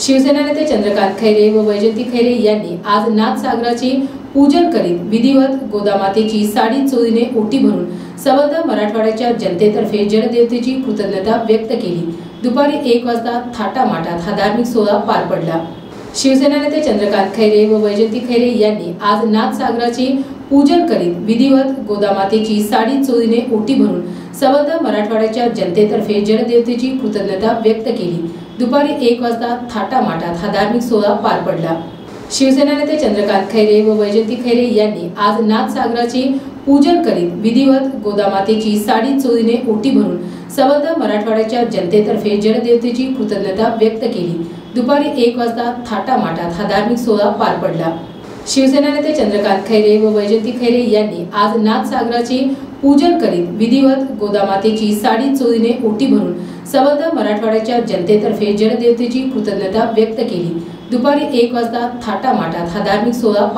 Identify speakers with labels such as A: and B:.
A: शिवसेना नेते चंद्रकांत खैरे व वैजंती खैरे यांनी आज नाथसागराचे पूजन करीत विधिवत गोदामातेची साडी चोरीने ओटी भरून सबंध मराठवाड्याच्या जनतेतर्फे जनदेवतेची कृतज्ञता व्यक्त केली. दुपारी एक वाजता थाटामाटात हा धार्मिक सोहळा पार पडला. शिवसेना नेते चंद्रकांत खैरे व वैजंती खैरे यांनी आज नाथसागराचे पूजन करीत विधिवत गोदामातेची साडी चोरीने ओटी भरून सबंध मराठवाड्याच्या जनतेतर्फे जलदेवतेची कृतज्ञता व्यक्त केली. दुपारी एक वाजता थाटामाटात हा धार्मिक सोहळा पार पडला. शिवसेना नेते चंद्रकांत खैरे व वैजंती खैरे यांनी आज नाथसागराचे पूजन करीत विधिवत गोदामातेची साडी चोरीने ओटी भरून सबंध मराठवाड्याच्या जनतेतर्फे जलदेवतेची कृतज्ञता व्यक्त केली. दुपारी एक वाजता थाटामाटात हा धार्मिक सोहळा पार पडला. शिवसेना नेते चंद्रकांत खैरे व वैजंती खैरे यांनी आज नाथसागराचे पूजन करीत विधिवत गोदामातेची साडी चोरीने ओटी भरून सबंध मराठवाड्याच्या जनतेतर्फे जलदेवतेची कृतज्ञता व्यक्त केली. दुपारी एक वाजता थाटामाटात हा धार्मिक सोहळा पार